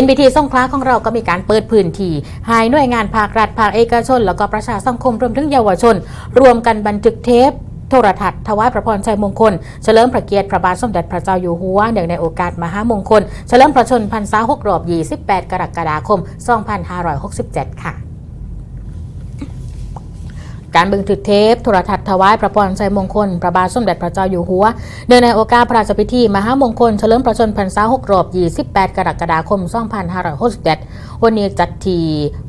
NBT สงขลาของเราก็มีการเปิดพื้นที่ให้หน่วยงานภาครัฐภาคเอกชน แล้วก็ประชาสังคมรวมถึงเยาวชน รวมกันบันทึกเทปโทรทัศน์ถวายพระพรชัยมงคล เฉลิมพระเกียรติพระบาทสมเด็จพระเจ้าอยู่หัวเนื่องในโอกาสมหามงคล เฉลิมพระชนพรรษา6รอบ 28 กรกฎาคม 2567 ค่ะ การบันทึกเทปโทรทัศน์ถวายพระพรชัยมงคล พระบาทสมเด็จพระเจ้าอยู่หัว เนื่องในโอกาสพระราชพิธี มหามงคล เฉลิมพระชนพรรษา6รอบ 28 กรกฎาคม 2567 วันนี้จัดที่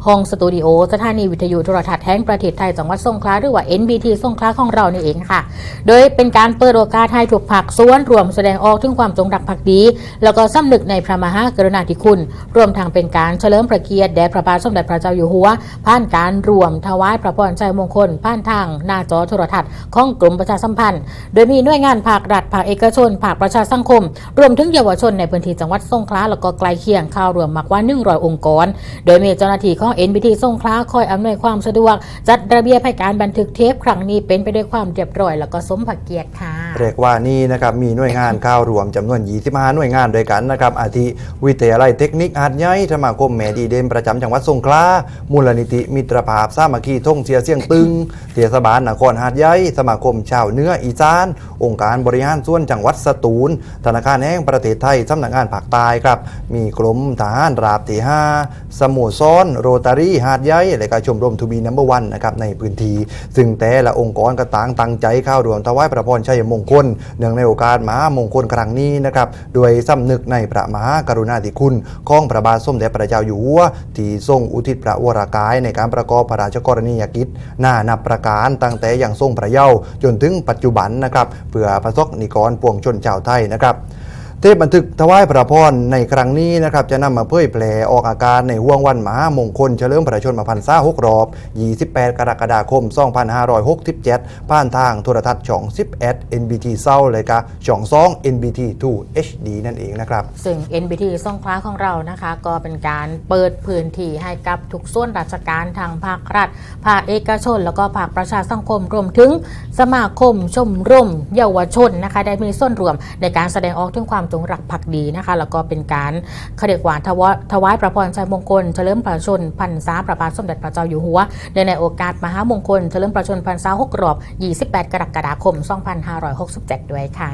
ห้องสตูดิโอสถานีวิทยุโทรทัศน์แห่งประเทศไทยจังหวัดสงขลาหรือว่า NBT สงขลาของเรานี่เองค่ะ โดยเป็นการเปิดโอกาสให้ถูกผักส่วนรวมแสดงออกถึงความจงรักภักดี แล้วก็สำนึกในพระมหากรุณาธิคุณ รวมทั้งเป็นการเฉลิมพระเกียรติแด่พระบาทสมเด็จพระเจ้าอยู่หัวผ่านการรวมถวายพระพรชัยมงคลผ่านทางหน้าจอโทรทัศน์ของกรมประชาสัมพันธ์ โดยมีหน่วยงานภาครัฐภาคเอกชน ภาคประชาสังคม รวมถึงเยาวชนในพื้นที่จังหวัดสงขลาแล้วก็ไกลเคียงเข้ารวมมากกว่า100องค์กร โดยมีเจ้าหน้าที่ของ NBT สงขลาคอยอำนวยความสะดวก จัดระเบียบให้การบันทึกเทปครั้งนี้เป็นไปด้วยความเรียบร้อย แล้วก็สมผักเกียรติค่ะ เรียกว่านี่นะครับมีหน่วยงานเข้ารวมจำนวน 25 หน่วยงานด้วยกันนะครับอาทิวิทยาลัยเทคนิคอาจใหญ่สมาคมแม่ดีเด่นประจำจังหวัดสงขลามูลนิธิมิตรภาพสามัคคีท่งเสียเสียงตึงเทศบาลนครหาดใหญ่สมาคมชาวเนื้ออีสาน องค์การบริหารส่วนจังหวัดสตูล ธนาคารแห่งประเทศไทยสำนักงานภาคใต้ครับ มีกรมทหารราบที่5สโมุซ้อนโรตารี่หาดใหญ่และก็ชมรมทูบีนัมเบอร์วันนะครับในพื้นที่ซึ่งแต่ละองค์กรก็ต่างตั้งใจเข้ารวมถวายพระพรชัยมงคลเนื่องในโอกาสมหามงคลครั้งนี้นะครับโดยสำนึกในพระมหากรุณาธิคุณของพระบาทสมเด็จพระเจ้าอยู่หัวที่ทรงอุทิศพระวรากายในการประกอบพระราชกรณียกิจหน้านับประการตั้งแต่อย่างทรงพระเยาว์จนถึงปัจจุบันนะครับเพื่อประสบนิกรปวงชนชาวไทยนะครับ เทพบันทึกถวายพระพรในครั้งนี้นะครับจะนำมาเผยแพร่ออกอาการในห่วงวันมหามงคลเฉลิมพระชนมพรรษา6รอบ 28 กรกฎาคม 2567 ผ่านทางโทรทัศน์ช่อง 11 NBT เศร้าเลยกะช่อง2 NBT 2 HD นั่นเองนะครับ ซึ่ง NBT สงขลาของเรานะคะ ก็เป็นการเปิดพื้นที่ให้กับทุกส่วนราชการทางภาครัฐ ภาคเอกชน แล้วก็ภาคประชาสังคมรวมถึงสมาคมชมรมเยาวชนนะคะ ได้มีส่วนรวมในการแสดงออกถึงความจงรักภักดีนะคะ แล้วก็เป็นการเขาเรียกว่าถวายถวายพระพรชัยมงคลเฉลิมพระชนพรรษาพระบาทสมเด็จพระเจ้าอยู่หัวในในโอกาสมหามงคลเฉลิมพระชนพรรษา6รอบ 28 กรกฎาคม 2567 ด้วยค่ะ